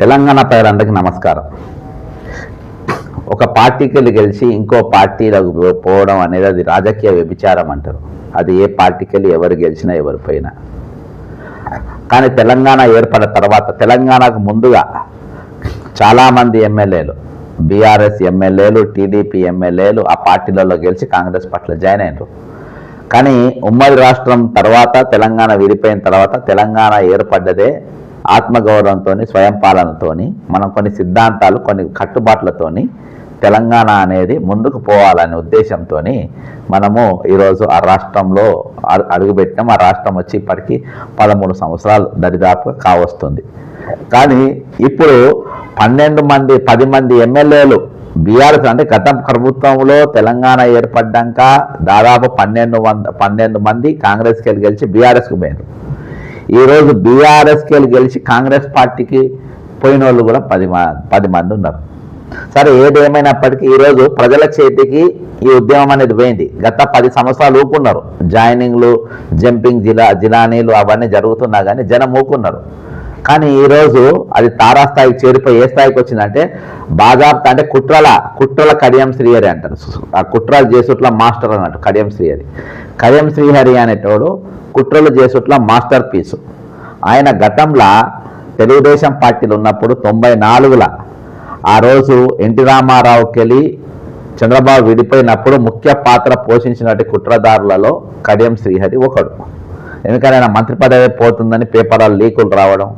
తెలంగాణ ప్రజలందరికీ నమస్కారం. ఒక పార్టీకి వెళ్ళి గెలిచి ఇంకో పార్టీలకు పోవడం అనేది అది రాజకీయ వ్యభిచారం అంటారు. అది ఏ పార్టీకి ఎవరు గెలిచినా ఎవరు పోయినా. కానీ తెలంగాణ ఏర్పడిన తర్వాత తెలంగాణకు ముందుగా చాలామంది ఎమ్మెల్యేలు బీఆర్ఎస్ ఎమ్మెల్యేలు టీడీపీ ఎమ్మెల్యేలు ఆ పార్టీలలో గెలిచి కాంగ్రెస్ పట్ల జాయిన్ అయినారు. కానీ ఉమ్మడి రాష్ట్రం తర్వాత తెలంగాణ విడిపోయిన తర్వాత తెలంగాణ ఏర్పడ్డదే ఆత్మగౌరవంతో స్వయం పాలనతోని మనం కొన్ని సిద్ధాంతాలు కొన్ని కట్టుబాట్లతోని తెలంగాణ అనేది ముందుకు పోవాలనే ఉద్దేశంతో మనము ఈరోజు ఆ రాష్ట్రంలో అడు- అడుగుపెట్టాం ఆ రాష్ట్రం వచ్చి ఇప్పటికీ పదమూడు సంవత్సరాలు దరిదాపుగా కావస్తుంది. కానీ ఇప్పుడు పన్నెండు మంది పది మంది ఎమ్మెల్యేలు బీఆర్ఎస్ అంటే గత ప్రభుత్వంలో తెలంగాణ ఏర్పడ్డాక దాదాపు పన్నెండు వంద పన్నెండు మంది కాంగ్రెస్కి వెళ్ళి గెలిచి బీఆర్ఎస్కి పోయినారు ఈరోజు బీఆర్ఎస్కి వెళ్ళి గెలిచి కాంగ్రెస్ పార్టీకి పోయిన వాళ్ళు కూడా పది మ- పది మంది ఉన్నారు. సరే ఏదేమైనప్పటికీ ఈరోజు ప్రజల చేతికి ఈ ఉద్యమం అనేది పోయింది. గత పది సంవత్సరాలు ఊకున్నారు జాయినింగ్లు జంపింగ్ జిలా జిలానీలు అవన్నీ జరుగుతున్నా కానీ జనం ఊకున్నారు కానీ ఈరోజు అది తారాస్థాయికి చేరిపోయి ఏ స్థాయికి వచ్చిందంటే బాజాబ్తా అంటే కుట్రల కుట్రల కడియం శ్రీహరి అంటారు. ఆ కుట్రలు చేసుట్ల మాస్టర్ అన్నట్టు కడియం శ్రీహరి. కడియం శ్రీహరి అనేటోడు కుట్రలు చేసుట్ల మాస్టర్ పీసు. ఆయన గతంలో తెలుగుదేశం పార్టీలు ఉన్నప్పుడు తొంభై నాలుగుల ఆ రోజు ఎన్టీ రామారావుకి వెళ్ళి చంద్రబాబు విడిపోయినప్పుడు ముఖ్య పాత్ర పోషించినటువంటి కుట్రదారులలో కడియం శ్రీహరి ఒకడు. ఎందుకంటే ఆయన మంత్రి పదవి పోతుందని పేపర్ల లీకులు రావడం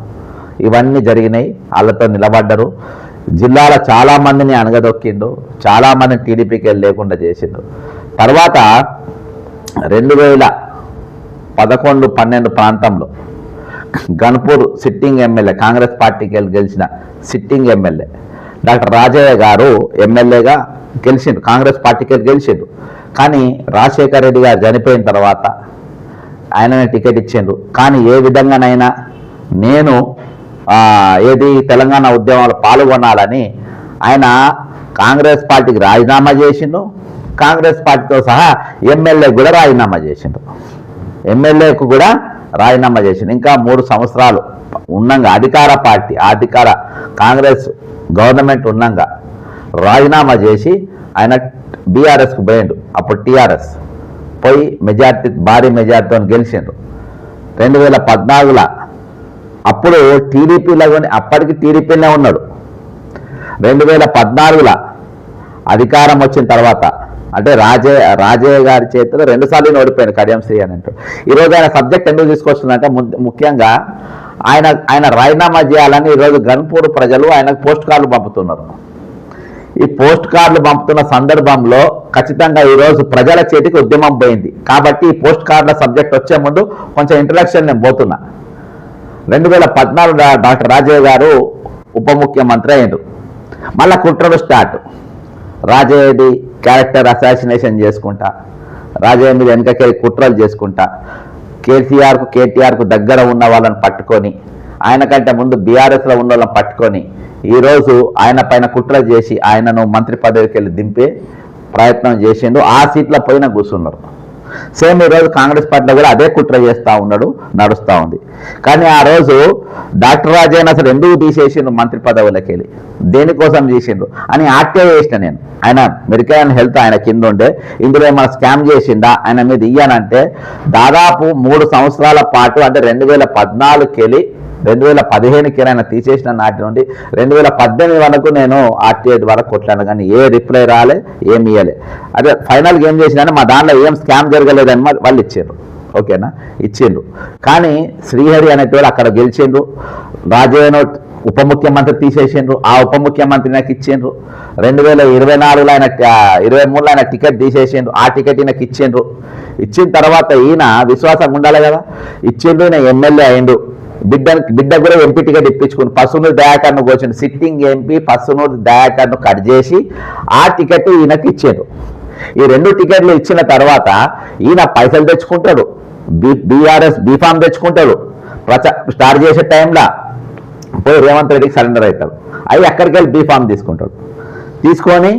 ఇవన్నీ జరిగినాయి. వాళ్ళతో నిలబడ్డరు. జిల్లాలో చాలా మందిని అణగదొక్కిండు. చాలా మందిని టీడీపీకి లేకుండా చేసిండు. తర్వాత రెండు వేల పదకొండు పన్నెండు ప్రాంతంలో గణపూర్ సిట్టింగ్ ఎమ్మెల్యే కాంగ్రెస్ పార్టీకి వెళ్ళి గెలిచిన సిట్టింగ్ ఎమ్మెల్యే డాక్టర్ రాజయ్య గారు ఎమ్మెల్యేగా గెలిచిండు. కాంగ్రెస్ పార్టీకి వెళ్ళి గెలిచిండు. కానీ రాజశేఖర రెడ్డి గారు చనిపోయిన తర్వాత ఆయననే టికెట్ ఇచ్చిండ్రు. కానీ ఏ విధంగానైనా నేను ఏది తెలంగాణ ఉద్యమంలో పాల్గొనాలని ఆయన కాంగ్రెస్ పార్టీకి రాజీనామా చేసిండు. కాంగ్రెస్ పార్టీతో సహా ఎమ్మెల్యే కూడా రాజీనామా చేసిండు. ఎమ్మెల్యేకు కూడా రాజీనామా చేసిండు. ఇంకా మూడు సంవత్సరాలు ఉన్నంగా అధికార పార్టీ అధికార కాంగ్రెస్ గవర్నమెంట్ ఉన్నంగా రాజీనామా చేసి ఆయన బీఆర్ఎస్కు పోయిండు. అప్పుడు టీఆర్ఎస్. పోయి మెజార్టీ భారీ మెజార్టీతో గెలిచిండ్రు. రెండు వేల పద్నాలుగులో అప్పుడు టీడీపీలో అప్పటికి టీడీపీలో ఉన్నాడు. రెండు వేల పద్నాలుగులో అధికారం వచ్చిన తర్వాత అంటే రాజే రాజయ్య గారి చేతిలో రెండుసార్లు ఓడిపోయాడు కడియం శ్రీ అని అంటూ ఈరోజు ఆయన సబ్జెక్ట్ ఎందుకు తీసుకొస్తుందంటే ము- ముఖ్యంగా ఆయన ఆయన రాజీనామా చేయాలని ఈరోజు గన్పూర్ ప్రజలు ఆయనకు పోస్ట్ కార్డులు పంపుతున్నారు. ఈ పోస్ట్ కార్డులు పంపుతున్న సందర్భంలో ఖచ్చితంగా ఈరోజు ప్రజల చేతికి ఉద్యమం పోయింది. కాబట్టి ఈ పోస్ట్ కార్డుల సబ్జెక్ట్ వచ్చే ముందు కొంచెం ఇంట్రడక్షన్ నేను పోతున్నా. రెండు వేల పద్నాలుగు డాక్టర్ రాజయ్య గారు ఉప ముఖ్యమంత్రి అయ్యారు మళ్ళా కుట్రలు స్టార్ట్. రాజయ్యది క్యారెక్టర్ అసాసినేషన్ చేసుకుంటా. రాజయ్య మీద వెనకకెళ్ళి కుట్రలు చేసుకుంటా. కేసీఆర్కు కేటీఆర్కు దగ్గర ఉన్న వాళ్ళని పట్టుకొని ఆయన కంటే ముందు బీఆర్ఎస్లో ఉన్న వాళ్ళని పట్టుకొని ఈరోజు ఆయన పైన కుట్ర చేసి ఆయనను మంత్రి పదవికి వెళ్ళి దింపే ప్రయత్నం చేసిండు. ఆ సీట్ల పైన కూర్చున్నారు. సేమ్ ఈరోజు కాంగ్రెస్ పార్టీలో కూడా అదే కుట్ర చేస్తూ ఉన్నాడు నడుస్తూ ఉంది. కానీ ఆ రోజు డాక్టర్ రాజయ్య అసలు ఎందుకు తీసేసిండు మంత్రి పదవులకి వెళ్ళి? దేనికోసం చేసిండు అని ఆర్టీఐ చేసిన నేను. ఆయన మెడికల్ అండ్ హెల్త్ ఆయన కింద ఉండే. ఇందులో ఏమైనా స్కామ్ చేసిండా? ఆయన మీద ఇయ్యానంటే దాదాపు మూడు సంవత్సరాల పాటు అంటే రెండు వేల పద్నాలుగుకి వెళ్ళి రెండు వేల పదిహేనుకి ఆయన తీసేసిన నాటి నుండి రెండు వేల పద్దెనిమిది వరకు నేను ఆర్టీఐ ద్వారా కొట్లాను కానీ ఏ రిప్లై రాలే ఏమి ఇవ్వలే అదే ఫైనల్గా ఏం చేసినా మా దాంట్లో ఏం స్కామ్ జరగలేదని వాళ్ళు ఇచ్చారు ఓకేనా? ఇచ్చిండ్రు. కానీ శ్రీహరి అనేటోళ్ళు అక్కడ గెలిచిండ్రు. రాజయ్యను ఉప ముఖ్యమంత్రి తీసేసిండ్రు. ఆ ఉప ముఖ్యమంత్రి నాకు ఇచ్చిండ్రు. రెండు వేల ఇరవై నాలుగులో ఆయన ఇరవై మూడులో ఆయన టికెట్ తీసేసిండ్రు. ఆ టికెట్ ఈయనకి ఇచ్చిండ్రు. ఇచ్చిన తర్వాత ఈయన విశ్వాసం ఉండాలి కదా? ఇచ్చిండ్రు ఈయన ఎమ్మెల్యే అయిండు. బిడ్డ బిడ్డ కూడా ఎంపీ టికెట్ ఇప్పించుకుని పసునూరు దయాకర్ను కూర్చుని సిట్టింగ్ ఎంపీ పసునూరు దయాకర్ను కట్ చేసి ఆ టికెట్ ఈయనకి ఇచ్చారు ఈ రెండు టికెట్లు ఇచ్చిన తర్వాత ఈయన పైసలు తెచ్చుకుంటాడు. బి బీఆర్ఎస్ బీఫామ్ తెచ్చుకుంటాడు. ప్రచా స్టార్ట్ చేసే టైంలో పోయి రేవంత్ రెడ్డికి సరెండర్ అవుతాడు. అవి అక్కడికి వెళ్ళి బీఫామ్ తీసుకుంటాడు. తీసుకొని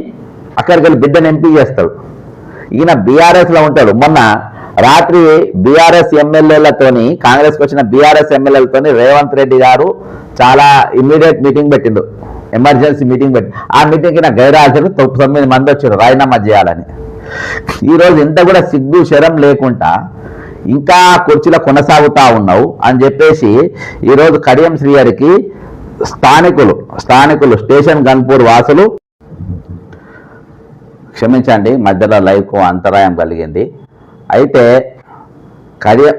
అక్కడికి వెళ్ళి బిడ్డను ఎంపీ చేస్తాడు. ఈయన బీఆర్ఎస్లో ఉంటాడు. మొన్న రాత్రి బీఆర్ఎస్ ఎమ్మెల్యేలతోని కాంగ్రెస్ వచ్చిన బీఆర్ఎస్ ఎమ్మెల్యేలతోని రేవంత్ రెడ్డి గారు చాలా ఇమ్మీడియట్ మీటింగ్ పెట్టిండు. ఎమర్జెన్సీ మీటింగ్ పెట్టి ఆ మీటింగ్కి నా గైరాజరు తొమ్మిది తొమ్మిది మంది వచ్చారు రాజీనామా చేయాలని. ఈరోజు ఇంత కూడా సిగ్గు శరం లేకుండా ఇంకా కుర్చీలో కొనసాగుతా ఉన్నావు అని చెప్పేసి ఈరోజు కడియం శ్రీహరికి స్థానికులు స్థానికులు స్టేషన్ గన్పూర్ వాసులు క్షమించండి మధ్యలో లైవ్కు అంతరాయం కలిగింది. అయితే కడియం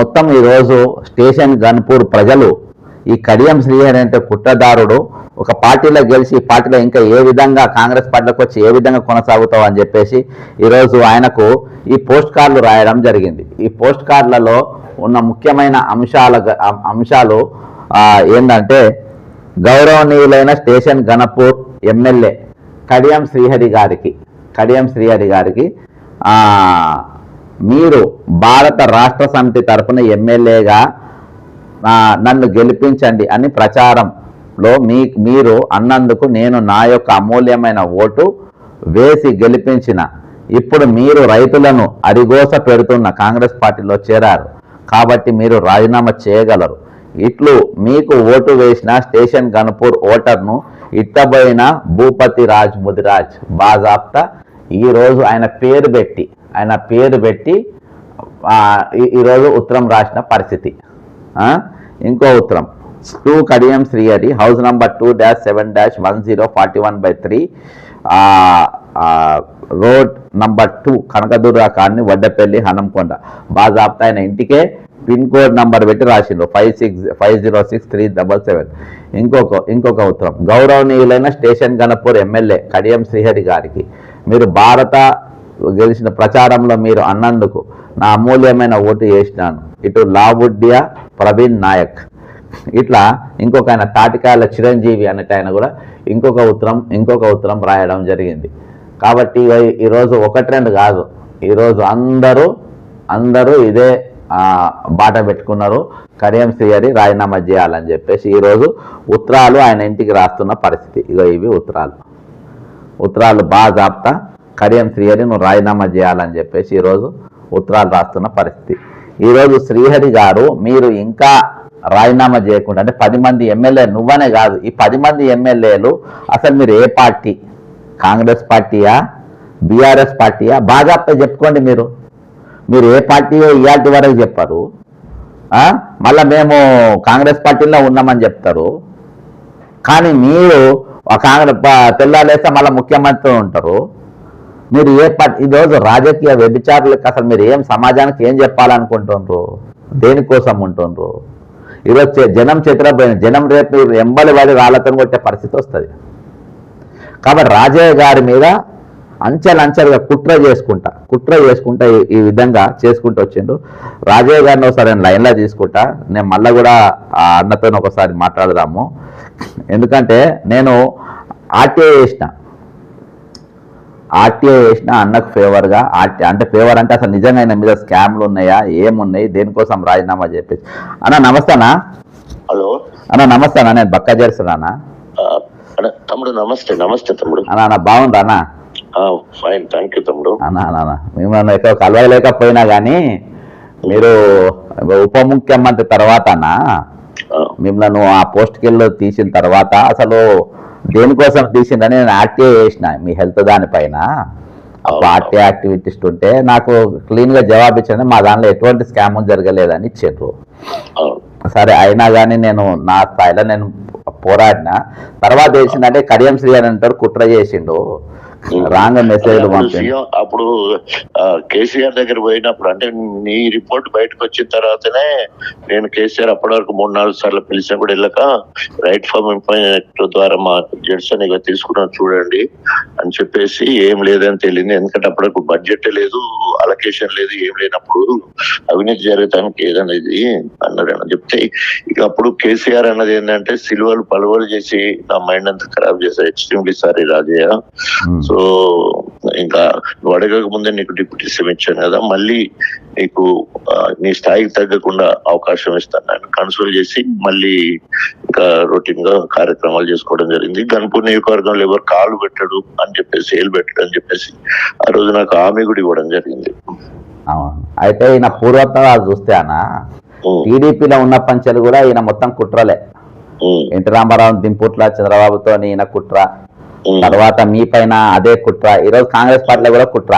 మొత్తం ఈరోజు స్టేషన్ గన్పూర్ ప్రజలు ఈ కడియం శ్రీహరి అంటే కుట్రదారుడు. ఒక పార్టీలో గెలిచి పార్టీలో ఇంకా ఏ విధంగా కాంగ్రెస్ పార్టీలోకి వచ్చి ఏ విధంగా కొనసాగుతావు అని చెప్పేసి ఈరోజు ఆయనకు ఈ పోస్ట్ కార్డులు రాయడం జరిగింది. ఈ పోస్ట్ కార్డులలో ఉన్న ముఖ్యమైన అంశాల అంశాలు ఏంటంటే గౌరవనీయులైన స్టేషన్ గణపూర్ ఎమ్మెల్యే కడియం శ్రీహరి గారికి కడియం శ్రీహరి గారికి మీరు భారత రాష్ట్ర సమితి తరపున ఎమ్మెల్యేగా నన్ను గెలిపించండి అని ప్రచారంలో మీ మీరు అన్నందుకు నేను నా యొక్క అమూల్యమైన ఓటు వేసి గెలిపించిన. ఇప్పుడు మీరు రైతులను అరిగోస పెడుతున్న కాంగ్రెస్ పార్టీలో చేరారు. కాబట్టి మీరు రాజీనామా చేయగలరు. ఇట్లు మీకు ఓటు వేసిన స్టేషన్ గన్పూర్ ఓటర్ను ఇట్టబోయిన భూపతి రాజ్ ముదిరాజ్ బాజాప్తా. ఈరోజు ఆయన పేరు పెట్టి ఆయన పేరు పెట్టి ఈ- ఈరోజు ఉత్తరం రాసిన పరిస్థితి. ఇంకో ఉత్తరం. To Kadiyam Srihari house number two dash seven dash one zero forty one by three road number two Kanakadurga colony Vaddapalli Hanamkonda బాజాప్తా ఆయన ఇంటికే పిన్ కోడ్ నంబర్ పెట్టి రాసిండ్రు five six five zero six three double seven. ఇంకొక ఇంకొక ఉత్తరం. గౌరవనీయులైన station Ghanpur MLA Kadiyam Srihari గారికి మీరు భారత గెలిచిన ప్రచారంలో మీరు అన్నందుకు నా అమూల్యమైన ఓటు వేసినాను. ఇటు లావుడ్యా ప్రవీణ్ నాయక్. ఇట్లా ఇంకొక ఆయన తాటికాయల చిరంజీవి అన్నట్టు ఆయన కూడా ఇంకొక ఉత్తరం ఇంకొక ఉత్తరం రాయడం జరిగింది. కాబట్టి ఈరోజు ఒకటి రెండు కాదు. ఈరోజు అందరూ అందరూ ఇదే బాట పెట్టుకున్నారు. కరియం శ్రీహరి రాజీనామా చేయాలని చెప్పేసి ఈరోజు ఉత్తరాలు ఆయన ఇంటికి రాస్తున్న పరిస్థితి. ఇగో ఇవి ఉత్తరాలు. ఉత్తరాలు బాగా జాప్తా. కడియం శ్రీహరి నువ్వు రాజీనామా చేయాలని చెప్పేసి ఈరోజు ఉత్తరాలు రాస్తున్న పరిస్థితి. ఈరోజు శ్రీహరి గారు మీరు ఇంకా రాజీనామా చేయకుండా అంటే పది మంది ఎమ్మెల్యే నువ్వనే కాదు ఈ పది మంది ఎమ్మెల్యేలు అసలు మీరు ఏ పార్టీ? కాంగ్రెస్ పార్టీయా? బీఆర్ఎస్ పార్టీయా? బాగా చెప్పుకోండి మీరు. మీరు ఏ పార్టీయో ఇయాటి వరకు చెప్పారు. మళ్ళీ మళ్ళా మేము కాంగ్రెస్ పార్టీలో ఉన్నామని చెప్తారు. కానీ మీరు కాంగ్రెస్ తెల్లాలేస్తే మళ్ళీ ముఖ్యమంత్రి ఉంటారు. మీరు ఏ పార్టీ ఈరోజు రాజకీయ వ్యభిచారులకు అసలు మీరు ఏం సమాజానికి ఏం చెప్పాలనుకుంటుండ్రు? దేనికోసం ఉంటుండ్రు? ఈరోజు జనం చేతిలో జనం రేపు ఎంబలి వాడి రాళ్ళతో కొట్టే పరిస్థితి వస్తుంది. కాబట్టి రాజయ్య గారి మీద అంచెలంచెలుగా కుట్ర చేసుకుంటా కుట్ర చేసుకుంటా ఈ- ఈ విధంగా చేసుకుంటూ వచ్చిండు. రాజయ్య గారిని ఒకసారి నేను లైన్లో తీసుకుంటా నేను మళ్ళీ కూడా ఆ అన్నతో ఒకసారి మాట్లాడదాము. ఎందుకంటే నేను ఆర్టీఐ చేసిన. ఆర్టీఐ చేసిన అన్నకు ఫేవర్గా ఆర్టీ అంటే ఫేవర్ అంటే అసలు నిజంగా ఆయన మీద స్కామ్లు ఉన్నాయా ఏమున్నాయి దేనికోసం రాజీనామా చెప్పేసి. అన్న నమస్తేనా హలో. అన్న నమస్తేనా నేను బక్క చేస్తున్నానా అన్న, తమ్ముడు నమస్తే నమస్తే తమ్ముడు. అన్న అన్న బాగుందా అన్న? ఫైన్ థ్యాంక్ యూ తమ్ముడు. అన్న అన్న అన్న మిమ్మల్ని ఎక్కువ కలవలేకపోయినా కానీ మీరు ఉప ముఖ్యమంత్రి తర్వాత అన్న మిమ్మల్ని ఆ పోస్ట్కి వెళ్ళి తీసిన తర్వాత అసలు దేనికోసం తీసిందని నేను ఆర్టీఐ చేసిన. మీ హెల్త్ దానిపైన. ఆర్టీఐ యాక్టివిటీస్ట్ ఉంటే నాకు క్లీన్గా జవాబు ఇచ్చాను మా దానిలో ఎటువంటి స్కామ్ జరగలేదని ఇచ్చిండ్రు అవును. సరే అయినా కానీ నేను నా స్థాయిలో నేను పోరాడిన. తర్వాత తెలిసిందంటే కడియం శ్రీ అని అంటారు కుట్ర చేసిండు. రాంగ్ మెసేజ్లు అప్పుడు కేసీఆర్ దగ్గర పోయినప్పుడు అంటే నీ రిపోర్ట్ బయటకు వచ్చిన తర్వాతనే నేను కేసీఆర్ అప్పటి వరకు మూడు నాలుగు సార్లు పిలిచినప్పుడు వెళ్ళక రైట్ ఫార్మ్ ఎంప్లాయ్మెంట్ ద్వారా మా జడ్సన్ ఇక తీసుకున్నాను చూడండి అని చెప్పేసి ఏం లేదని తెలియదు. ఎందుకంటే అప్పటికి బడ్జెట్ లేదు అలొకేషన్ లేదు ఏం లేనప్పుడు అవినీతి జరగటానికి ఏదనేది అన్నాడు అని చెప్తే ఇక అప్పుడు కేసీఆర్ అన్నది ఏంటంటే సిల్వలు పలువలు చేసి నా మైండ్ అంతా ఖరాబ్ చేశారు. Extremely sorry Rajaiah. ఉమ్. సో ఇంకా అడగక ముందే నీకు డిప్యూటీ సీఎం ఇచ్చాను కదా మళ్ళీ నీకు నీ స్థాయికి తగ్గకుండా అవకాశం ఇస్తాను నేను. కన్సోల్ చేసి మళ్ళీ ఇంకా రొటీన్గా కార్యక్రమాలు చేసుకోవడం జరిగింది. గన్పూర్ నియోజకవర్గంలో ఎవరు కాలు పెట్టడు అని చెప్పేసి ఏలు పెట్టడు అని చెప్పేసి ఆ రోజు నాకు హామీ కూడా ఇవ్వడం జరిగింది. అవును. అయితే ఈయన పూర్వత్వ చూస్తే అన్న టీడీపీలో ఉన్న పంచాలు కూడా ఈయన మొత్తం కుట్రలే. ఎన్టీ రామారావు దింపుట్ల చంద్రబాబుతో ఈయన కుట్ర తర్వాత మీ పైన అదే కుట్ర. ఈరోజు కాంగ్రెస్ పార్టీలో కూడా కుట్ర.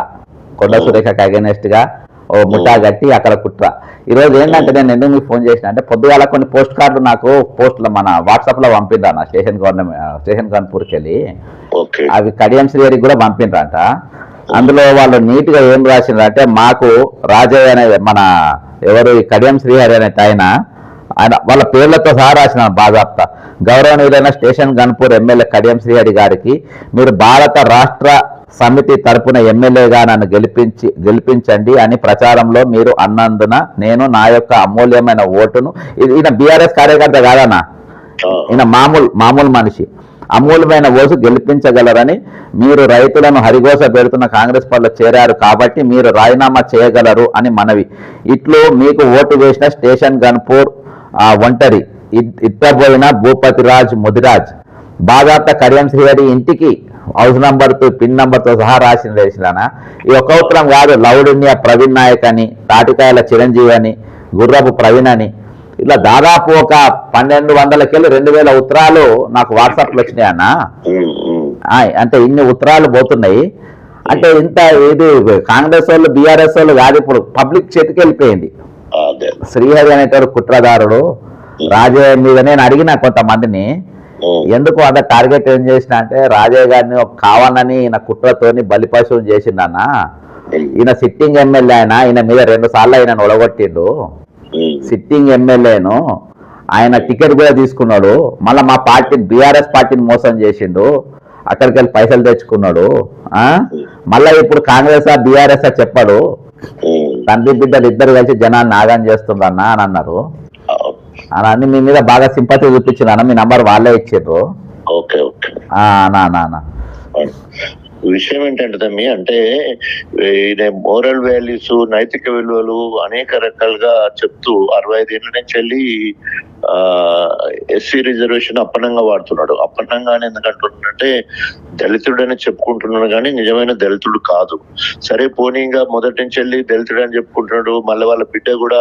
కొండ సురేఖకి అగెనెస్ట్గా ఓ ముఠా కట్టి అక్కడ కుట్ర. ఈ రోజు ఏంటంటే నేను ఎందుకు మీకు ఫోన్ చేసిన అంటే పొద్దుగాల కొన్ని పోస్ట్ కార్డులు నాకు పోస్ట్లో మన వాట్సాప్లో పంపిద్దా నా స్టేషన్ గవర్నమెంట్ స్టేషన్ కాన్పూర్కి వెళ్ళి అవి కడియం శ్రీహరికి కూడా పంపిండ్రంట అందులో వాళ్ళు నీట్గా ఏం రాసిండ్రంటే మాకు రాజయ్య అనే మన ఎవరు కడియం శ్రీహరి అనే ఆయన ఆయన వాళ్ళ పేర్లతో సహా రాసిన బాధాప్త గౌరవనీయులైన స్టేషన్ గన్పూర్ ఎమ్మెల్యే కడియం శ్రీహరి గారికి మీరు భారత రాష్ట్ర సమితి తరపున ఎమ్మెల్యేగా నన్ను గెలిపించి గెలిపించండి అని ప్రచారంలో మీరు అన్నందున నేను నా యొక్క అమూల్యమైన ఓటును. ఇది- ఈయన బీఆర్ఎస్ కార్యకర్త కాదన్నా? ఈయన మామూలు మామూలు మనిషి. అమూలమైన ఓటు గెలిపించగలరని మీరు రైతులను హరిగోస పెడుతున్న కాంగ్రెస్ పార్టీలో చేరారు కాబట్టి మీరు రాజీనామా చేయగలరు అని మనవి. ఇట్లు మీకు ఓటు వేసిన స్టేషన్ గన్పూర్ ఆ, ఒంటరి ఇట్టబోయిన భూపతిరాజ్ ముదిరాజ్. బాధాప్త కడియం శ్రీహరి ఇంటికి హౌస్ నంబర్తో పిన్ నంబర్తో సహా రాసిన వేసినానా ఈ ఒక్క ఉత్తరం కాదు లౌడ్ ఇండియా ప్రవీణ్ నాయక్ అని తాటికాయల చిరంజీవి అని గుర్రపు ప్రవీణ్ అని. ఇట్లా దాదాపు ఒక పన్నెండు వందలకెళ్ళి రెండు వేల ఉత్తరాలు నాకు వాట్సాప్లో వచ్చినాయి అన్న. అంటే ఇన్ని ఉత్తరాలు పోతున్నాయి. అంటే ఇంత ఇది కాంగ్రెస్ వాళ్ళు బీఆర్ఎస్ వాళ్ళు కాదు ఇప్పుడు పబ్లిక్ చేతికి వెళ్ళిపోయింది. శ్రీహరి అనేటోడు కుట్రదారుడు. రాజయ్య మీద నేను అడిగిన కొంతమందిని ఎందుకు అంత టార్గెట్ ఏం చేసిన అంటే రాజయ్య గారిని ఒక కావాలని ఈయన కుట్రతోని బలిపశువులు చేసిండన్న. ఉమ్, ఈయన సిట్టింగ్ ఎమ్మెల్యే ఆయన ఈయన మీద రెండు సార్లు ఆయన ఒడగొట్టిండు సిట్టింగ్ ఎమ్మెల్యేను ఆయన టికెట్ కూడా తీసుకున్నాడు. మళ్ళీ మా పార్టీ బీఆర్ఎస్ పార్టీని మోసం చేసిండు. అక్కడికి వెళ్ళి పైసలు తెచ్చుకున్నాడు. ఆ? మళ్ళీ ఇప్పుడు కాంగ్రెస్ బీఆర్ఎస్ చెప్పాడు. తండ్రి బిడ్డలు ఇద్దరు కలిసి జనాన్ని నాగం చేస్తుందన్న అని అన్నారు. అని మీ మీద బాగా సింపతి చూపించిన మీ నంబర్ వాళ్ళే ఇచ్చిండ్రు ఓకే ఓకే. ఆ, నా నా నా విషయం ఏంటంటే తమ్మి అంటే ఈయన మోరల్ వాల్యూస్ నైతిక విలువలు అనేక రకాలుగా చెప్తూ అరవై ఐదేళ్ళ నుంచి వెళ్ళి ఎస్సీ రిజర్వేషన్ అప్పనంగా వాడుతున్నాడు. అప్పనంగా అని ఎందుకంటున్నాడంటే దళితుడని చెప్పుకుంటున్నాడు కానీ నిజమైన దళితుడు కాదు. సరే పోనీ ఇంకా మొదటి నుంచి వెళ్ళి దళితుడు అని చెప్పుకుంటున్నాడు మళ్ళీ వాళ్ళ బిడ్డ కూడా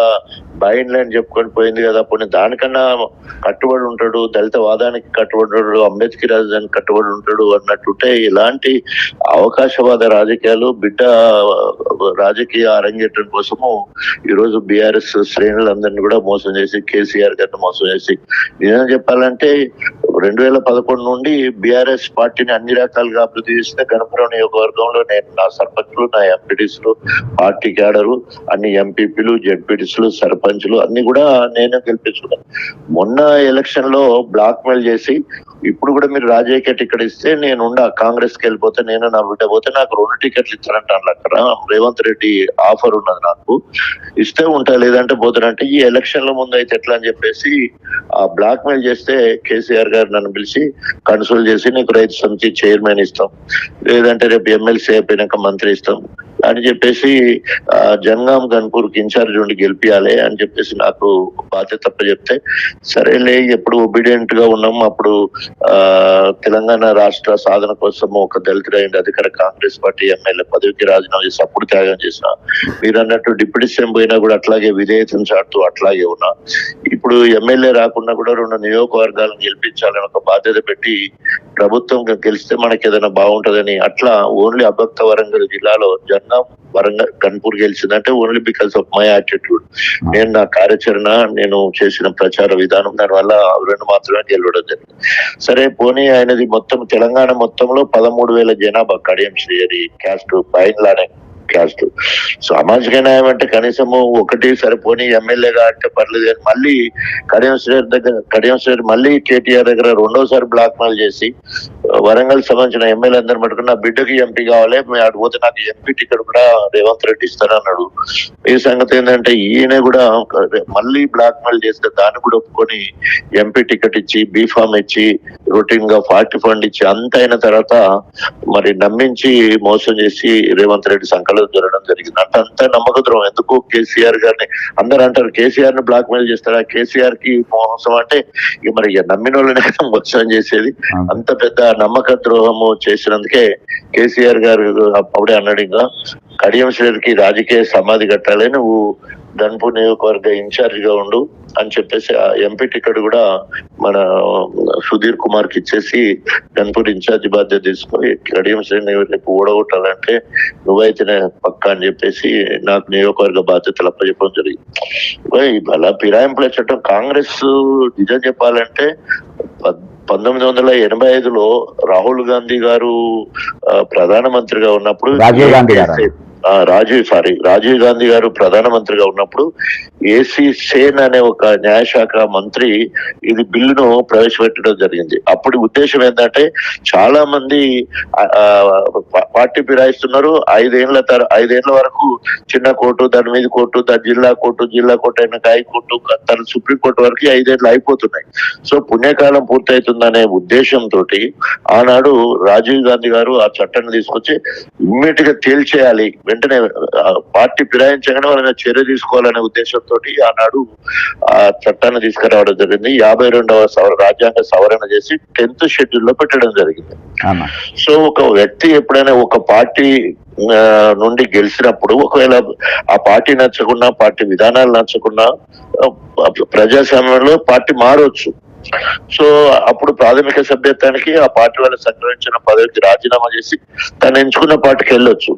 బైండ్లే అని చెప్పుకొని పోయింది కదా పోనీ దానికన్నా కట్టుబడి ఉంటాడు దళిత వాదానికి కట్టుబడి ఉంటాడు అంబేద్కర్ రాజధానికి కట్టుబడి ఉంటాడు అన్నట్టుంటే ఇలాంటి అవకాశవాద రాజకీయాలు బిడ్డ రాజకీయ అరంగేట్రం కోసము ఈ రోజు బీఆర్ఎస్ శ్రేణులందరినీ కూడా మోసం చేసి కేసీఆర్ గారిని మోసం చేసి. నిజం చెప్పాలంటే రెండు వేల పదకొండు నుండి బీఆర్ఎస్ పార్టీని అన్ని రకాలుగా అభివృద్ధి చేసిన గణపురం నియోజకవర్గంలో నేను నా సర్పంచ్లు నా ఎంపీటీసులు పార్టీ క్యాడరు అన్ని ఎంపీపీలు జెడ్పీటీసులు సర్పంచ్లు అన్ని కూడా నేను గెలిపించుకున్నాను. మొన్న ఎలక్షన్లో బ్లాక్ మెయిల్ చేసి ఇప్పుడు కూడా మీరు రాజకీయ టికెట్ ఇస్తే నేను ఉండా కాంగ్రెస్కి వెళ్ళిపోతే నేను నా బిడ్డ పోతే నాకు రెండు టికెట్లు ఇస్తారంటాను అక్కడ. రేవంత్ రెడ్డి ఆఫర్ ఉన్నది నాకు. ఇస్తే ఉంటా లేదంటే పోతానంటే ఈ ఎలక్షన్ల ముందు అయితే ఎట్లా అని చెప్పేసి ఆ బ్లాక్ మెయిల్ చేస్తే కేసీఆర్ గారు నన్ను పిలిచి కన్సల్ట్ చేసి నీకు రైతు సమితి చైర్మన్ ఇస్తాం. లేదంటే రేపు ఎమ్మెల్సీ అయిపోయినాక మంత్రి ఇస్తాం. అని చెప్పేసి ఆ జంగాం గన్పూర్కి ఇన్ఛార్జ్ ఉండి గెలిపియాలి అని చెప్పేసి నాకు బాధ్యత తప్ప చెప్తే సరేలే ఎప్పుడు ఒబీడియంట్గా ఉన్నాం. అప్పుడు ఆ తెలంగాణ రాష్ట్ర సాధన కోసం ఒక దళితుడైన అధికార కాంగ్రెస్ పార్టీ ఎమ్మెల్యే పదవికి రాజీనామా చేసి అప్పుడు త్యాగం చేసిన. మీరు అన్నట్టు డిప్యూటీ సీఎం పోయినా కూడా అట్లాగే విధేయతను చాటుతూ అట్లాగే ఉన్నా. ఇప్పుడు ఎమ్మెల్యే రాకుండా కూడా రెండు నియోజకవర్గాలను గెలిపించాలని ఒక బాధ్యత పెట్టి ప్రభుత్వం గెలిస్తే మనకి ఏదైనా బాగుంటుందని అట్లా ఓన్లీ అభక్త వరంగల్ జిల్లాలో జన్న Warangal Ghanpur గెలిచిందంటే only because of my attitude. నేను నా కార్యాచరణ నేను చేసిన ప్రచార విధానం దానివల్ల రెండు మాత్రమే గెలవడం జరిగింది. సరే పోనీ ఆయనది మొత్తం తెలంగాణ మొత్తంలో పదమూడు వేల జనాభా కడియం శ్రీహరి క్యాస్ట్ పైన్లానే క్యాస్ట్ సామాజిక న్యాయం అంటే కనీసము ఒకటి సరిపోని ఎమ్మెల్యేగా అంటే పర్లేదు కానీ మళ్ళీ కడియం శ్రీహరి దగ్గర కడియం శ్రీహరి మళ్ళీ కేటీఆర్ దగ్గర రెండోసారి బ్లాక్ మెయిల్ చేసి వరంగల్ సంబంధించిన ఎమ్మెల్యే అందరు నా బిడ్డకి ఎంపీ కావాలి మేము అటు పోతే నాకు ఎంపీ టికెట్ కూడా రేవంత్ రెడ్డి ఇస్తారన్నాడు. ఈ సంగతి ఏంటంటే ఈయన కూడా మళ్ళీ బ్లాక్ మెయిల్ చేస్తే దాన్ని కూడా ఒప్పుకొని ఎంపీ టికెట్ ఇచ్చి బీఫామ్ ఇచ్చి రొటీన్గా పార్టీ ఫండ్ ఇచ్చి అంత అయిన తర్వాత మరి నమ్మించి మోసం చేసి రేవంత్ రెడ్డి సంకలం జరగడం జరిగింది. అంటే అంత నమ్మక ద్రోహం ఎందుకు? కేసీఆర్ గారిని అందరూ అంటారు కేసీఆర్ని బ్లాక్ మెయిల్ చేస్తారా? కేసీఆర్కి మోసం అంటే ఇక మరి నమ్మిన వాళ్ళనే మోసం చేసేది. అంత పెద్ద నమ్మక ద్రోహము చేసినందుకే కేసీఆర్ గారు అప్పుడే అన్నాడు ఇంకా కడియం శ్రీకి రాజకీయ సమాధి కట్టాలి నువ్వు ధన్పూర్ నియోజకవర్గ ఇన్ఛార్జ్గా ఉండు అని చెప్పేసి ఆ ఎంపీ టికెట్ కూడా మన సుధీర్ కుమార్కి ఇచ్చేసి ధన్పూర్ ఇన్ఛార్జ్ బాధ్యత తీసుకొని కడియం శ్రేణి రేపు ఓడగొట్టాలంటే నువ్వైతేనే పక్కా అని చెప్పేసి నాకు నియోజకవర్గ బాధ్యతలు అప్పచెప్పడం జరిగింది. అలా ఫిరాయింపుల చట్టం కాంగ్రెస్ నిజం చెప్పాలంటే పంతొమ్మిది వందల ఎనభై ఐదులో రాహుల్ గాంధీ గారు ప్రధానమంత్రిగా ఉన్నప్పుడు రాజీవ్ ఆ, రాజీవ్ సారీ రాజీవ్ గాంధీ గారు ప్రధానమంత్రిగా ఉన్నప్పుడు ఏసీ సేన్ అనే ఒక న్యాయశాఖ మంత్రి ఇది బిల్లును ప్రవేశపెట్టడం జరిగింది. అప్పుడు ఉద్దేశం ఏంటంటే చాలా మంది ఆ, పార్టీ ఫిరాయిస్తున్నారు. ఐదేళ్ళ తర ఐదేళ్ళ వరకు చిన్న కోర్టు దాని మీద కోర్టు దాని జిల్లా కోర్టు జిల్లా కోర్టు అయిన హైకోర్టు తన సుప్రీంకోర్టు వరకు ఐదేళ్ళు అయిపోతున్నాయి. సో పుణ్యకాలం పూర్తవుతుందనే ఉద్దేశంతో ఆనాడు రాజీవ్ గాంధీ గారు ఆ చట్టాన్ని తీసుకొచ్చి ఇమ్మీడియట్గా తేల్చేయాలి వెంటనే పార్టీ ఫిరాయించగానే వాళ్ళ చర్య తీసుకోవాలనే ఉద్దేశంతో ఆనాడు ఆ చట్టాన్ని తీసుకురావడం జరిగింది. యాభై రెండవ సవర రాజ్యాంగ సవరణ చేసి టెన్త్ షెడ్యూల్లో పెట్టడం జరిగింది. సో ఒక వ్యక్తి ఎప్పుడైనా ఒక పార్టీ నుండి గెలిచినప్పుడు ఒకవేళ ఆ పార్టీ నచ్చకున్నా పార్టీ విధానాలు నచ్చకున్నా ఆ, ప్రజాస్వామ్యంలో పార్టీ మారవచ్చు సో అప్పుడు ప్రాథమిక సభ్యత్వానికి ఆ పార్టీ వాళ్ళు సంగ్రహించిన పదవికి రాజీనామా చేసి తను ఎంచుకున్న పార్టీకి వెళ్ళొచ్చు.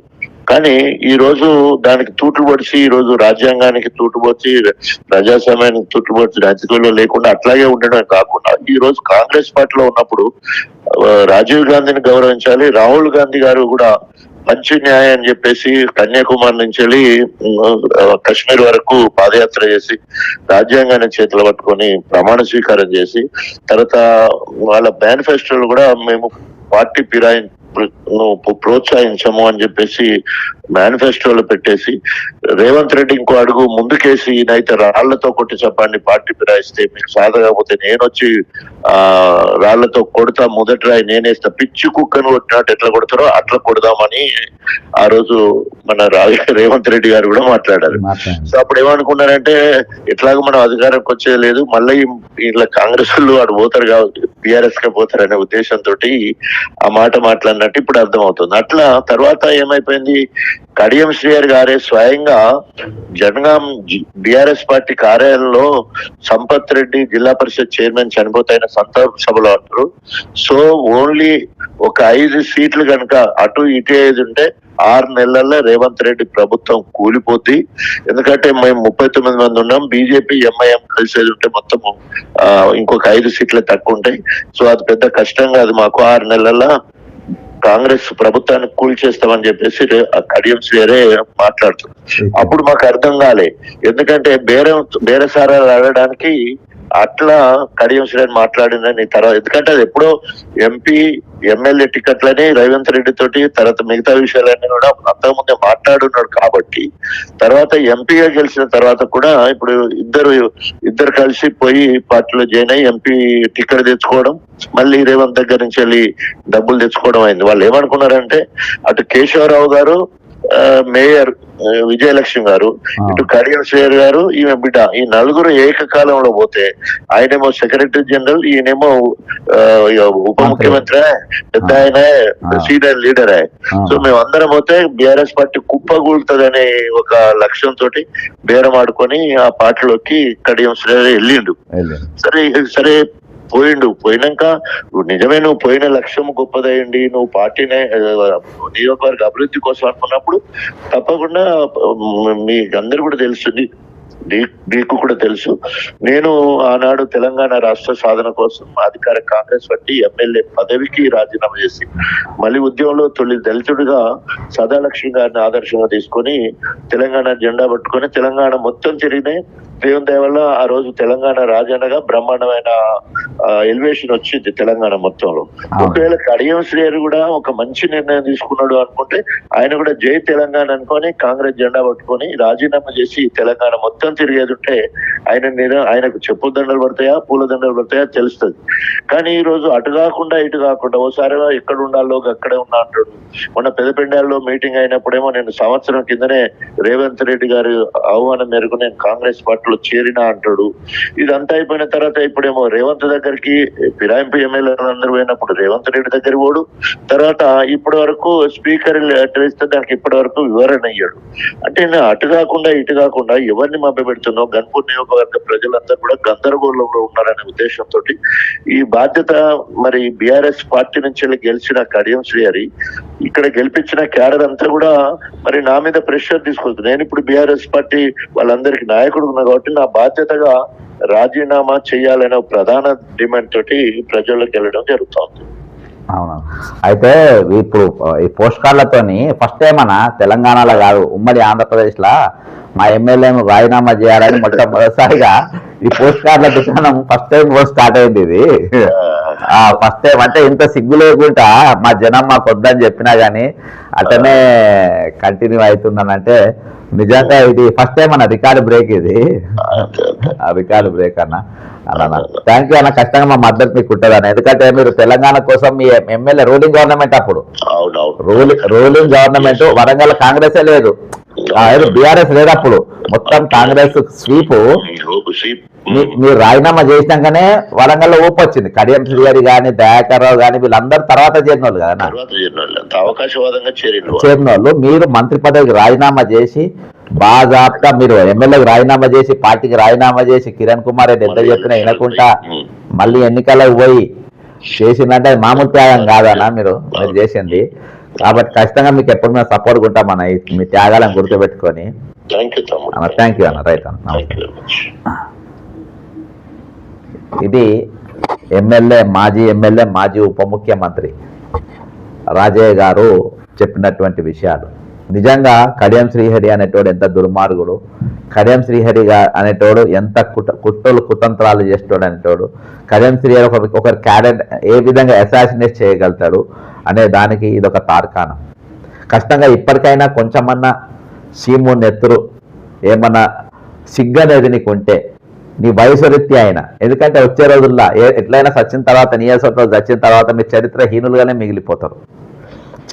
కానీ ఈ రోజు దానికి తూట్లు పొడిచి ఈ రోజు రాజ్యాంగానికి తూట్లు ప్రజాస్వామ్యానికి తూట్లు రాజకీయాల్లో లేకుండా అట్లాగే ఉండడం కాకుండా ఈ రోజు కాంగ్రెస్ పార్టీలో ఉన్నప్పుడు రాజీవ్ గాంధీని గౌరవించాలి రాహుల్ గాంధీ గారు కూడా మంచి న్యాయం అని చెప్పేసి కన్యాకుమారి నుంచి వెళ్ళి కశ్మీర్ వరకు పాదయాత్ర చేసి రాజ్యాంగాన్ని చేతులు పట్టుకొని ప్రమాణ స్వీకారం చేసి తర్వాత వాళ్ళ మేనిఫెస్టోలు కూడా మేము పార్టీ ఫిరాయి ప్రోత్సహించము అని చెప్పేసి మేనిఫెస్టోలో పెట్టేసి రేవంత్ రెడ్డి ఇంకో అడుగు ముందుకేసి ఈయనైతే రాళ్ళతో కొట్టి చెప్పండి పార్టీ ఫిరాయిస్తే మీకు సాధకపోతే నేను వచ్చి ఆ రాళ్ళతో కొడతా మొదటి రాయి నేనేస్తా పిచ్చి కుక్కను కొట్టినట్టు ఎట్లా కొడతారో అట్లా కొడదామని ఆ రోజు మన రేవంత్ రెడ్డి గారు కూడా మాట్లాడారు. సో అప్పుడు ఏమనుకున్నారంటే ఎట్లాగో మనం అధికారంకి వచ్చేది లేదు మళ్ళీ ఇట్లా కాంగ్రెస్ వాళ్ళు వాడు పోతారు కాబట్టి బీఆర్ఎస్కి పోతారు అనే ఉద్దేశంతో ఆ మాట అన్నట్టు ఇప్పుడు అర్థమవుతుంది. అట్లా తర్వాత ఏమైపోయింది? కడియం శ్రీయర్ గారే స్వయంగా జనగాం బిఆర్ఎస్ పార్టీ కార్యాలయంలో సంపత్ రెడ్డి జిల్లా పరిషత్ చైర్మన్ చనిపోతాయిన సంతాప సభలో అంటారు సో ఓన్లీ ఒక ఐదు సీట్లు కనుక అటు ఇటు ఐదు ఉంటే ఆరు నెలల్లో రేవంత్ రెడ్డి ప్రభుత్వం కూలిపోద్ది. ఎందుకంటే మేము ముప్పై తొమ్మిది మంది ఉన్నాం. బీజేపీ ఎంఐఎం కలిసేది ఉంటే మొత్తం ఇంకొక ఐదు సీట్లు తక్కువ ఉంటాయి. సో అది పెద్ద కష్టంగా అది మాకు. ఆరు నెలల్లో కాంగ్రెస్ ప్రభుత్వాన్ని కూల్చేస్తామని చెప్పేసి కడియం శ్రీరే మాట్లాడుతున్నారు. అప్పుడు మాకు అర్థం కాలే. ఎందుకంటే బేరం బేరసారాలు ఆడడానికి అట్లా కడియం శ్రేణి మాట్లాడిందని తర్వాత ఎందుకంటే అది ఎప్పుడో ఎంపీ ఎమ్మెల్యే టికెట్లని రేవంత్ రెడ్డి తోటి తర్వాత మిగతా విషయాలన్నీ కూడా అంతకుముందే మాట్లాడున్నాడు కాబట్టి తర్వాత ఎంపీగా గెలిచిన తర్వాత కూడా ఇప్పుడు ఇద్దరు ఇద్దరు కలిసి పోయి పార్టీలో జాయిన్ అయ్యి ఎంపీ టికెట్ తెచ్చుకోవడం మళ్ళీ రేవంత్ దగ్గర నుంచి వెళ్ళి డబ్బులు తెచ్చుకోవడం అయింది. వాళ్ళు ఏమనుకున్నారంటే అటు కేశవరావు గారు మేయర్ విజయలక్ష్మి గారు. ఇటు కడియం శ్రేయర్ గారు ఈమె బిడ్డ ఈ నలుగురు ఏకకాలంలో పోతే ఆయనేమో సెక్రటరీ జనరల్ ఈయనేమో ఉప ముఖ్యమంత్రి పెద్ద ఆయన. Senior leader. సో మేము అందరం పోతే బీఆర్ఎస్ పార్టీ కుప్పగూలుతుందనే ఒక లక్ష్యంతో బేరం ఆడుకొని ఆ పార్టీలోకి కడియం శ్రేయర్ వెళ్ళండి. సరే సరే పోయిండు పోయినాక నువ్వు నిజమే నువ్వు పోయిన లక్ష్యం గొప్పదయ్యండి. నువ్వు పార్టీనే నియోజకవర్గ అభివృద్ధి కోసం అనుకున్నప్పుడు తప్పకుండా మీ అందరు కూడా తెలుస్తుంది నీ- నీకు కూడా తెలుసు. నేను ఆనాడు తెలంగాణ రాష్ట్ర సాధన కోసం అధికార కాంగ్రెస్ పార్టీ ఎమ్మెల్యే పదవికి రాజీనామా చేసి మళ్ళీ ఉద్యమంలో తొలి దళితుడిగా సదాలక్ష్మి గారిని ఆదర్శంగా తీసుకొని తెలంగాణ జెండా పట్టుకొని తెలంగాణ మొత్తం తిరిగినాయి దేవుని దయ వల్ల ఆ రోజు తెలంగాణ రాజన్నగా బ్రహ్మాండమైన ఎలివేషన్ వచ్చింది తెలంగాణ మొత్తంలో. ఒకవేళ కడియం శ్రీహరి కూడా ఒక మంచి నిర్ణయం తీసుకున్నాడు అనుకుంటే ఆయన కూడా జై తెలంగాణ అనుకొని కాంగ్రెస్ జెండా పట్టుకొని రాజీనామా చేసి తెలంగాణ మొత్తం తిరిగేది ఉంటే ఆయన ఆయనకు చెప్పు దండలు పడతాయా పూల దండలు పడతాయా తెలుస్తుంది. కానీ ఈ రోజు అటు కాకుండా ఇటు కాకుండా ఓసారి ఎక్కడ ఉండాలో అక్కడే ఉన్నా అంటాడు. మొన్న పెదపెండాల్లో మీటింగ్ అయినప్పుడేమో నేను సంవత్సరం కిందనే రేవంత్ రెడ్డి గారి ఆహ్వానం మేరకు నేను కాంగ్రెస్ దాంట్లో చేరినా అంటాడు. ఇదంతా అయిపోయిన తర్వాత ఇప్పుడేమో రేవంత్ దగ్గరికి ఫిరాయింపు ఎమ్మెల్యేలు అందరూ పోయినప్పుడు రేవంత్ రెడ్డి దగ్గర పోడు. తర్వాత ఇప్పటి వరకు స్పీకర్ లెటర్ ఇస్తే దానికి ఇప్పటి వరకు వివరణ అయ్యాడు అంటే అటు కాకుండా ఇటు కాకుండా ఎవరిని మభ్య పెడుతున్నావు గన్పూర్ నియోజకవర్గ ప్రజలందరూ కూడా గందరగోళంలో ఉన్నారనే ఉద్దేశంతో ఈ బాధ్యత మరి బీఆర్ఎస్ పార్టీ నుంచి వెళ్ళి గెలిచిన కడియం శ్రీహరి ఇక్కడ గెలిపించిన క్యాడర్ అంతా కూడా మరి నా మీద ప్రెషర్ తీసుకొస్తుంది. నేను ఇప్పుడు బీఆర్ఎస్ పార్టీ వాళ్ళందరికీ నాయకుడు ఉన్నా కాబట్టి నా బాధ్యతగా రాజీనామా చేయాలనే ప్రధాన డిమాండ్ తోటి ప్రజల్లోకి వెళ్ళడం జరుగుతోంది. అవును? అయితే ఇప్పుడు ఈ పోస్ట్ కార్డులతోని ఫస్ట్ టైం అన్న తెలంగాణలో కాదు ఉమ్మడి ఆంధ్రప్రదేశ్లో మా ఎమ్మెల్యేను రాజీనామా చేయాలని మొట్టమొదటిసారిగా ఈ పోస్ట్ కార్డుల దుకాణం ఫస్ట్ టైం స్టార్ట్ అయింది ఇది. ఆ ఫస్ట్ టైం అంటే ఇంత సిగ్గు లేకుండా మా జనం మాకు వద్దని చెప్పినా గానీ అట్లనే కంటిన్యూ అవుతుందని అంటే నిజంగా ఇది ఫస్ట్ టైం అన్న రికార్డు బ్రేక్ ఇది. రికార్డు బ్రేక్ అన్న అన్న. థ్యాంక్ యూ అన్న ఖచ్చితంగా మా మద్దతు మీకు ఉంటుంది అన్న. ఎందుకంటే మీరు తెలంగాణ కోసం మీ ఎమ్మెల్యే రూలింగ్ గవర్నమెంట్ అప్పుడు. రూలింగ్ గవర్నమెంట్ వరంగల్ కాంగ్రెస్ లేదు. బీఆర్ఎస్ లేదు అప్పుడు. మొత్తం కాంగ్రెస్ స్వీప్. మీరు రాజీనామా చేసినాకనే వరంగల్ ఊపు వచ్చింది కడియం శ్రీగారి కానీ దయాకర్ రావు కానీ వీళ్ళందరూ తర్వాత చేరిన వాళ్ళు కదా అవకాశవాదంగా చేరిన వాళ్ళు. మీరు మంత్రి పదవికి రాజీనామా చేసి బాజాప్తా మీరు ఎమ్మెల్యేకి రాజీనామా చేసి పార్టీకి రాజీనామా చేసి కిరణ్ కుమార్ రెడ్డి ఎంత చెప్పినా వినకుండా. మళ్ళీ ఎన్నికలకు పోయి చేసిందంటే అది మామూలు త్యాగం కాదన్నా మీరు? మీరు చేసింది. కాబట్టి ఖచ్చితంగా మీకు ఎప్పుడు మేము సపోర్ట్ ఉంటామన్న ఈ- మీ త్యాగాలను గుర్తుపెట్టుకొని. థ్యాంక్ యూ అన్న అన్న రైట్ అన్న నమస్తే. ఇది ఎమ్మెల్యే మాజీ ఎమ్మెల్యే మాజీ ఉప ముఖ్యమంత్రి రాజయ్య గారు చెప్పినటువంటి విషయాలు. నిజంగా కడియం శ్రీహరి అనేటోడు ఎంత దుర్మార్గుడు కడియం శ్రీహరి గారు అనేటోడు ఎంత కుట కుట్రలు కుతంత్రాలు చేసేటోడు అనేటోడు కడియం శ్రీహరి ఒక ఒకరి క్యారెట్ ఏ విధంగా అసాసినేట్ చేయగలుగుతాడు అనే దానికి ఇది ఒక తార్కాణం. కష్టంగా ఇప్పటికైనా కొంచెమన్నా సీము నెత్తురు ఏమన్నా సిగ్గనేది నీకు ఉంటే నీ వయసు ఆయన ఎందుకంటే వచ్చే రోజుల్లో ఏ- ఎట్లయినా సచ్చిన తర్వాత నియోజకవర్గం చచ్చిన తర్వాత మీరు చరిత్రహీనులుగానే మిగిలిపోతారు.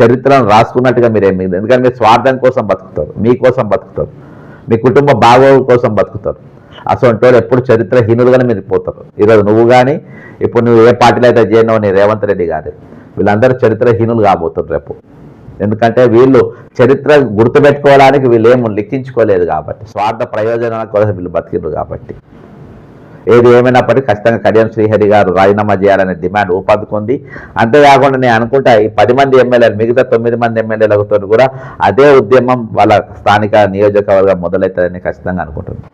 చరిత్రను రాసుకున్నట్టుగా మీరు మిగిలి ఎందుకంటే మీరు స్వార్థం కోసం బతుకుతారు మీకోసం బతుకుతారు మీ కుటుంబ బాగోగుల కోసం బతుకుతారు. అసలు ఎప్పుడు చరిత్రహీనులుగానే మీరు పోతారు ఈరోజు నువ్వు కానీ ఇప్పుడు నువ్వు ఏ పార్టీలో అయితే చేయనో నీ రేవంత్ రెడ్డి కానీ వీళ్ళందరూ చరిత్రహీనులు కాబోతున్నారు రేపు. ఎందుకంటే వీళ్ళు చరిత్ర గుర్తుపెట్టుకోవడానికి వీళ్ళు ఏమి లిఖించుకోలేదు కాబట్టి స్వార్థ ప్రయోజనాల కోసం వీళ్ళు బతికిండ్రు కాబట్టి. ఏది ఏమైనప్పటికీ ఖచ్చితంగా కడియం శ్రీహరి గారు రాజీనామా చేయాలనే డిమాండ్ ఊపందుకుంది. అంతేకాకుండా నేను అనుకుంటా ఈ పది మంది ఎమ్మెల్యేలు మిగతా తొమ్మిది మంది ఎమ్మెల్యేలతో కూడా అదే ఉద్యమం వాళ్ళ స్థానిక నియోజకవర్గం మొదలవుతుందని ఖచ్చితంగా అనుకుంటున్నాను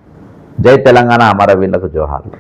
జై తెలంగాణ అమరవీళ్ళకు జోహార్లు.